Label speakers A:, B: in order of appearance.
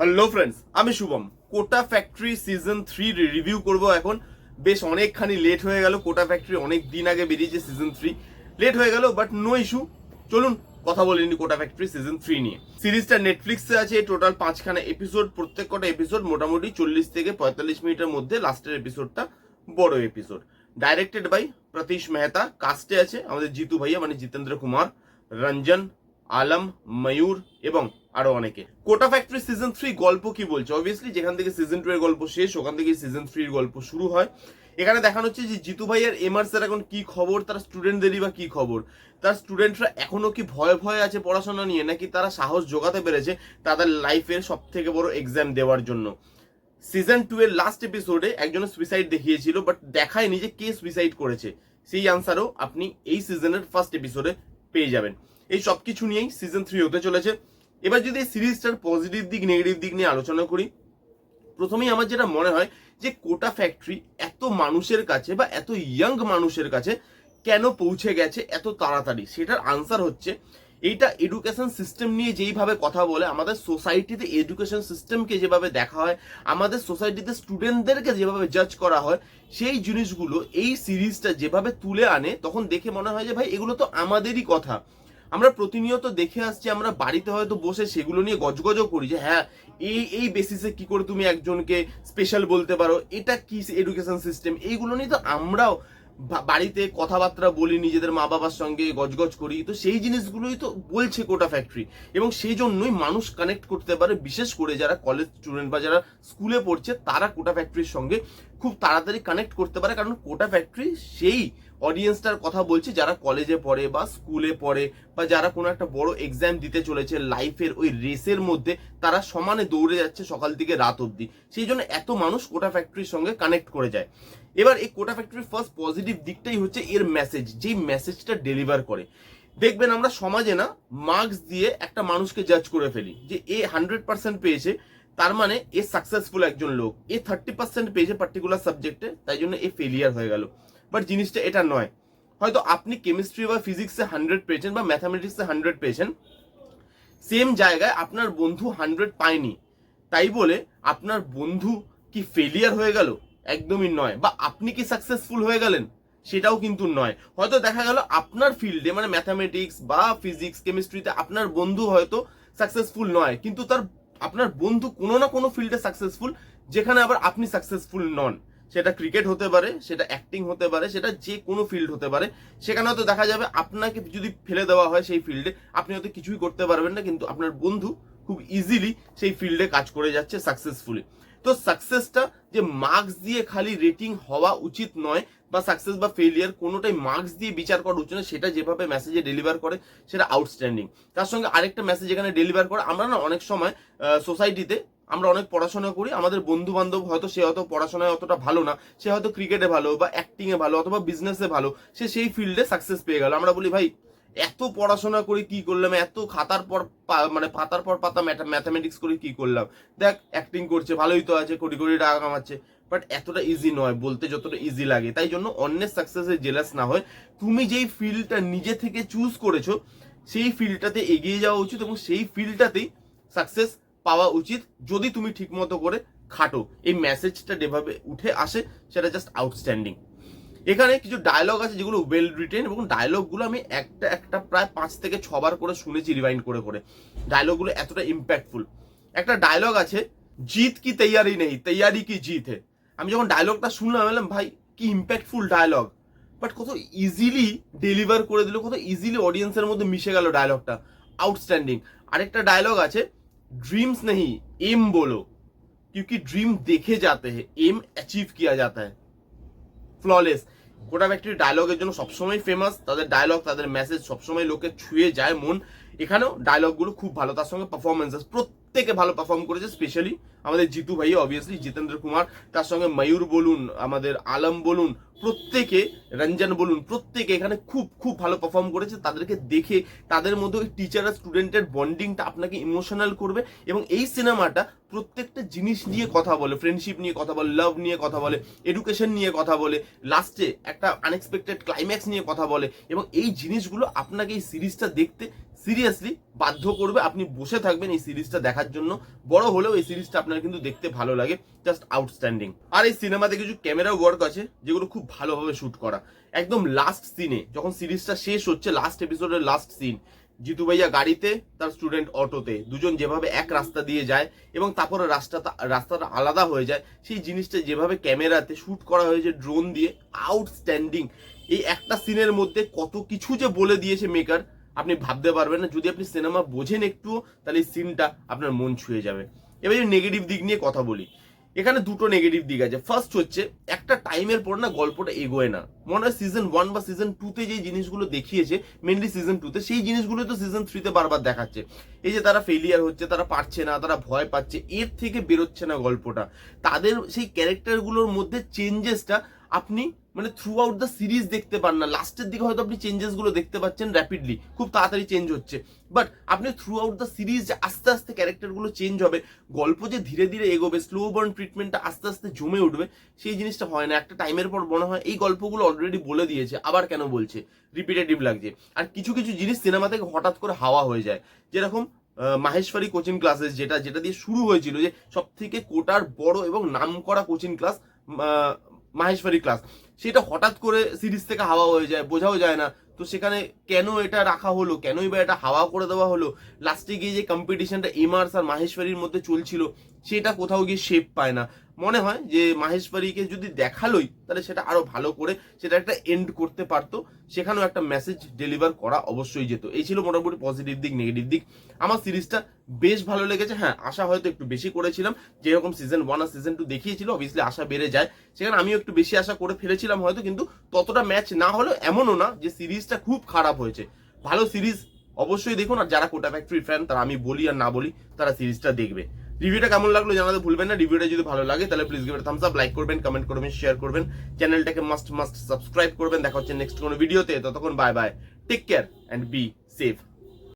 A: Hello friends আমি Shubham. Kota factory season three review করব এখন। বেশ অনেকখানি লেট হয়ে গেল। কোটা ফ্যাক্টরি অনেক দিন আগে বেরিয়েছে সিজন থ্রি লেট হয়ে গেল বাট নো ইস্যু চলুন, কথা বলিনি কোটা ফ্যাক্টরি সিজন থ্রি নিয়ে। সিরিজটা নেটফ্লিক্সে আছে টোটাল পাঁচখানা এপিসোড প্রত্যেক কটা এপিসোড মোটামুটি চল্লিশ থেকে পঁয়তাল্লিশ মিনিটের মধ্যে লাস্টের এপিসোডটা বড় episode directed by Pratish Mehta. কাস্টে আছে আমাদের জিতু ভাইয়া মানে জিতেন্দ্র কুমার। রঞ্জন আলম, ময়ূর এবং আরও অনেকে। কোটা ফ্যাক্টরি সিজন থ্রি গল্প কি বলছে? অবভিয়াসলি যেখান থেকে সিজন টু এর গল্প শেষ, ওখান থেকে সিজন থ্রির গল্প শুরু হয়। এখানে দেখানো হচ্ছে যে জিতু ভাই আর এমআরস এর এখন কি খবর? তার স্টুডেন্টদেরই বা কি খবর? তার স্টুডেন্টরা এখনও কি ভয় ভয় আছে পড়াশোনা নিয়ে, নাকি তারা সাহস জোগাতে পেরেছে তাদের লাইফের সব থেকে বড় এক্সাম দেওয়ার জন্য? সিজন টু এর লাস্ট এপিসোডে একজন সুইসাইড দেখিয়েছিল বাট দেখায়নি যে কে সুইসাইড করেছে। সেই আনসারও আপনি এই সিজনের ফার্স্ট এপিসোডে পেয়ে যাবেন। এই সব কিছু নিয়েই সিজন থ্রি হতে চলেছে। এবার যদি এই সিরিজটার পজিটিভ দিক নেগেটিভ দিক নিয়ে আলোচনা করি, প্রথমেই আমার যেটা মনে হয় যে কোটা ফ্যাক্টরি এত মানুষের কাছে বা এত ইয়াং মানুষের কাছে কেন পৌঁছে গেছে এত তাড়াতাড়ি? সেটার আনসার হচ্ছে এইটা এডুকেশন সিস্টেম নিয়ে যেইভাবে কথা বলে, আমাদের সোসাইটিতে এডুকেশন সিস্টেমকে যেভাবে দেখা হয়, আমাদের সোসাইটিতে স্টুডেন্টদেরকে যেভাবে জাজ করা হয়, সেই জিনিসগুলো এই সিরিজটা যেভাবে তুলে আনে, তখন দেখে মনে হয় যে ভাই, এগুলো তো আমাদেরই কথা। আমরা প্রতিনিয়ত দেখে আসছি, আমরা বাড়িতে হয়তো বসে সেগুলো নিয়ে গজগজও করি যে হ্যাঁ এই এই বেসিসে কি করে তুমি একজনকে স্পেশাল বলতে পারো? এটা কি এডুকেশন সিস্টেম এইগুলো নিয়ে তো আমরাও বাড়িতে কথাবার্তা বলি, নিজেদের মা বাবার সঙ্গে গজগজ করি। তো সেই জিনিসগুলোই তো বলছে কোটা ফ্যাক্টরি এবং সেই জন্যই মানুষ কানেক্ট করতে পারে, বিশেষ করে যারা কলেজ স্টুডেন্ট বা যারা স্কুলে পড়ছে, তারা কোটা ফ্যাক্টরির সঙ্গে খুব তাড়াতাড়ি কানেক্ট করতে পারে। কারণ কোটা ফ্যাক্টরি সেই অডিয়েন্সটার কথা বলছে, যারা কলেজে পড়ে বা স্কুলে পড়ে বা যারা কোনো একটা বড় এক্সাম দিতে চলেছে লাইফের ওই রেসের মধ্যে, তারা সমানে দৌড়ে যাচ্ছে সকাল থেকে রাত অবধি। সেই জন্য এত মানুষ কোটা ফ্যাক্টরির সঙ্গে কানেক্ট করে যায়। এবার এই কোটা ফ্যাক্টরির ফার্স্ট পজিটিভ দিকটাই হচ্ছে এর মেসেজ যেই মেসেজটা ডেলিভার করে। দেখবেন আমরা সমাজে না মার্কস দিয়ে একটা মানুষকে জাজ করে ফেলি, যে এ হান্ড্রেড পার্সেন্ট পেয়েছে, তার মানে এ সাকসেসফুল একজন লোক, এ থার্টি পার্সেন্ট পেয়েছে পার্টিকুলার সাবজেক্টে তাই জন্য এ ফেলিয়ার হয়ে গেল। বাট জিনিসটা এটা নয়। হয়তো আপনি কেমিস্ট্রি বা ফিজিক্সে হান্ড্রেড পেয়েছেন বা ম্যাথামেটিক্সে হান্ড্রেড পেয়েছেন সেম জায়গায় আপনার বন্ধু হান্ড্রেড পায়নি, তাই বলে আপনার বন্ধু কি ফেলিয়ার হয়ে গেল? একদমই নয়। বা আপনি কি সাকসেসফুল হয়ে গেলেন? সেটাও কিন্তু নয়। হয়তো দেখা গেল আপনার ফিল্ডে মানে ম্যাথামেটিক্স বা ফিজিক্স কেমিস্ট্রিতে আপনার বন্ধু হয়তো সাকসেসফুল নয়, কিন্তু তার, আপনার বন্ধু কোনো না কোনো ফিল্ডে সাকসেসফুল যেখানে আবার আপনি সাকসেসফুল নন। সেটা ক্রিকেট হতে পারে, সেটা অ্যাক্টিং হতে পারে, সেটা যে কোনো ফিল্ড হতে পারে। সেখানে হয়তো দেখা যাবে আপনাকে যদি ফেলে দেওয়া হয় সেই ফিল্ডে আপনি হয়তো কিছুই করতে পারবেন না, কিন্তু আপনার বন্ধু খুব ইজিলি সেই ফিল্ডে কাজ করে যাচ্ছে সাকসেসফুলি তো সাকসেসটা যে মার্কস দিয়ে খালি রেটিং হওয়া উচিত নয় বা সাকসেস বা ফেলিয়ার কোনোটাই মার্কস দিয়ে বিচার করা উচিত না সেটা যেভাবে মেসেজে ডেলিভার করে, সেটা আউটস্ট্যান্ডিং তার সঙ্গে আরেকটা মেসেজ এখানে ডেলিভার করে, আমরা না অনেক সময় সোসাইটিতে আমরা অনেক পড়াশোনা করি, আমাদের বন্ধু বান্ধব হয়তো সে হয়তো পড়াশোনায় অতটা ভালো না, সে হয়তো ক্রিকেটে ভালো বা অ্যাক্টিং এ ভালো অথবা বিজনেসে ভালো, সে সেই ফিল্ডে সাকসেস পেয়ে গেল। আমরা বলি, ভাই, এত পড়াশোনা করে কি করলাম? এত খাতার পর মানে পাতার পর পাতা ম্যাথামেটিক্স করে কি করলাম? দেখ অ্যাক্টিং করছে, ভালোই তো আছে, কোটি কোটি টাকা কামাচ্ছে। বাট এতটা ইজি নয়, বলতে যতটা ইজি লাগে। তাই জন্য অন্যের সাকসেসে জেলাস না হয়। তুমি যেই ফিল্ডটা নিজে থেকে চুজ করেছ, সেই ফিল্ডটাতে এগিয়ে যাওয়া উচিত এবং সেই ফিল্ডটাতেই সাকসেস পাওয়া উচিত যদি তুমি ঠিকমতো করে খাটো। এই মেসেজটা যেভাবে উঠে আসে, সেটা জাস্ট আউটস্ট্যান্ডিং এখানে কিছু ডায়লগ আছে যেগুলো ওয়েল রিটেন এবং ডায়লগগুলো আমি একটা একটা প্রায় পাঁচ থেকে ছবার করে শুনেছি রিভাইন্ড করে করে। ডায়লগগুলো এতটা ইম্প্যাক্টফুল একটা ডায়লগ আছে, জিত কি তৈয়ারি নেই? তৈয়ারি কি জিত হে? আমি যখন ডায়লগটা শুনলাম বললাম ভাই কি ইম্প্যাক্টফুল ডায়লগ বাট কত ইজিলি ডেলিভার করে দিল কত ইজিলি অডিয়েন্সের মধ্যে মিশে গেল ডায়লগটা আউটস্ট্যান্ডিং আরেকটা ডায়লগ আছে ड्रीम्स नहीं एम बोलो क्योंकि ड्रीम देखे जाते हैं एम अचीव किया जाता है ফ্ললেস কোটা ফ্যাক্টরি ডায়লগের জন্য সবসময় ফেমাস তাদের ডায়লগ তাদের মেসেজ সবসময় লোকে ছুঁয়ে যায় মন এখানেও ডায়লগগুলো খুব ভালো তার সঙ্গে পারফরমেন্সেস প্রত্যেকে ভালো পারফর্ম করেছে স্পেশালি আমাদের জিতু ভাই অবভিয়াসলি জিতেন্দ্র কুমার, তার সঙ্গে ময়ূর বলুন, আমাদের আলম বলুন, প্রত্যেকে, রঞ্জন বলুন, প্রত্যেকে এখানে খুব খুব ভালো পারফর্ম করেছে। তাদেরকে দেখে, তাদের মধ্যে ওই টিচার আর স্টুডেন্টের বন্ডিংটা আপনাকে ইমোশনাল করবে এবং এই সিনেমাটা প্রত্যেকটা জিনিস নিয়ে কথা বলে ফ্রেন্ডশিপ নিয়ে কথা বলে লাভ নিয়ে কথা বলে এডুকেশন নিয়ে কথা বলে লাস্টে একটা আনএক্সপেক্টেড ক্লাইম্যাক্স নিয়ে কথা বলে এবং এই জিনিসগুলো আপনাকে এই সিরিজটা দেখতে সিরিয়াসলি বাধ্য করবে, আপনি বসে থাকবেন এই সিরিজটা দেখার জন্য। বড় হলেও এই সিরিজটা আপনার কিন্তু দেখতে ভালো লাগে জাস্ট আউটস্ট্যান্ডিং আর এই সিনেমাতে কিছু ক্যামেরা ওয়ার্ক আছে, যেগুলো খুব ভালোভাবে শুট করা। একদম লাস্ট সিনে যখন সিরিজটা শেষ হচ্ছে লাস্ট এপিসোডের লাস্ট সিন জিতু ভাইয়া গাড়িতে, তার স্টুডেন্ট অটোতে, দুজন যেভাবে এক রাস্তা দিয়ে যায় এবং তারপরে রাস্তাটা রাস্তাটা আলাদা হয়ে যায়, সেই জিনিসটা যেভাবে ক্যামেরাতে শুট করা হয়েছে ড্রোন দিয়ে আউটস্ট্যান্ডিং এই একটা সিনের মধ্যে কত কিছু যে বলে দিয়েছে মেকার আপনি ভাবতে পারবেন না। যদি আপনি সিনেমা বোঝেন একটু তাহলে সিনটা আপনার মন ছুঁয়ে যাবে। এবারে নেগেটিভ দিক নিয়ে কথা বলি। এখানে দুটো নেগেটিভ দিক আছে। ফার্স্ট হচ্ছে, একটা টাইমের পর না গল্পটা এগোয় না। মনে হয় সিজন ওয়ান বা সিজন টুতে যে জিনিসগুলো দেখিয়েছে মেনলি সিজন টুতে সেই জিনিসগুলো তো সিজন থ্রিতে বারবার দেখাচ্ছে। এই যে তারা ফেলিয়ার হচ্ছে, তারা পারছে না, তারা ভয় পাচ্ছে, এর থেকে বেরোচ্ছে না গল্পটা। তাদের সেই ক্যারেক্টারগুলোর মধ্যে চেঞ্জেসটা আপনি মানে থ্রু আউট দ্য সিরিজ দেখতে পান না। লাস্টের দিকে হয়তো আপনি চেঞ্জেসগুলো দেখতে পাচ্ছেন র্যাপিডলি খুব তাড়াতাড়ি চেঞ্জ হচ্ছে। বাট আপনি থ্রু আউট দ্য সিরিজ যে আস্তে আস্তে ক্যারেক্টারগুলো চেঞ্জ হবে, গল্প যে ধীরে ধীরে এগোবে স্লো বার্ন ট্রিটমেন্টটা আস্তে আস্তে জমে উঠবে, সেই জিনিসটা হয় না। একটা টাইমের পর মনে হয় এই গল্পগুলো অলরেডি বলে দিয়েছে, আবার কেন বলছে? রিপিটেটিভ লাগছে। আর কিছু কিছু জিনিস সিনেমা থেকে হঠাৎ করে হাওয়া হয়ে যায়। যেরকম মাহেশ্বরী কোচিং ক্লাসেস যেটা যেটা দিয়ে শুরু হয়েছিল যে সব থেকে কোটার বড় এবং নাম করা কোচিং ক্লাস মাহেশ্বরী ক্লাস সেটা হঠাৎ করে সিরিজ থেকে হাওয়া হয়ে যায়, বোঝাও যায় না। তো সেখানে কেন এটা রাখা হলো? কেনই বা এটা হাওয়া করে দেওয়া হলো? লাস্টে গিয়ে যে কম্পিটিশনটা এমআরস আর মাহেশ্বরীর মধ্যে চলছিল সেটা কোথাও গিয়ে শেপ পায় না। মনে হয় যে মাহেশ্বরীকে যদি দেখালোই, তাহলে সেটা আরও ভালো করে সেটা একটা এন্ড করতে পারতো। সেখানেও একটা মেসেজ ডেলিভার করা অবশ্যই যেত। এই ছিল মোটামুটি পজিটিভ দিক নেগেটিভ দিক। আমার সিরিজটা বেশ ভালো লেগেছে। হ্যাঁ আশা হয়তো একটু বেশি করেছিলাম। যেরকম সিজন ওয়ান আর সিজন টু দেখিয়েছিল অবভিয়াসলি আশা বেড়ে যায়। সেখানে আমিও একটু বেশি আশা করে ফেলেছিলাম হয়তো, কিন্তু ততটা ম্যাচ না হলেও এমনও না যে সিরিজটা খুব খারাপ হয়েছে। ভালো সিরিজ অবশ্যই দেখুন, আর যারা কোটা ফ্যাক্টরি ফ্যান তারা আমি বলি আর না বলি, তারা সিরিজটা দেখবে। রিভিউটা কেমন লাগল জানাতে ভুলবেন না। রিভিউটা যদি ভালো লাগে, তাহলে please give thumbs up like করবেন কমেন্ট করবেন শেয়ার করবেন। চ্যানেলটাকে মাস্ট মাস্ট সাবস্ক্রাইব করবেন। দেখা হচ্ছে নেক্সট কোনো ভিডিওতে ততক্ষণ bye bye take care and be safe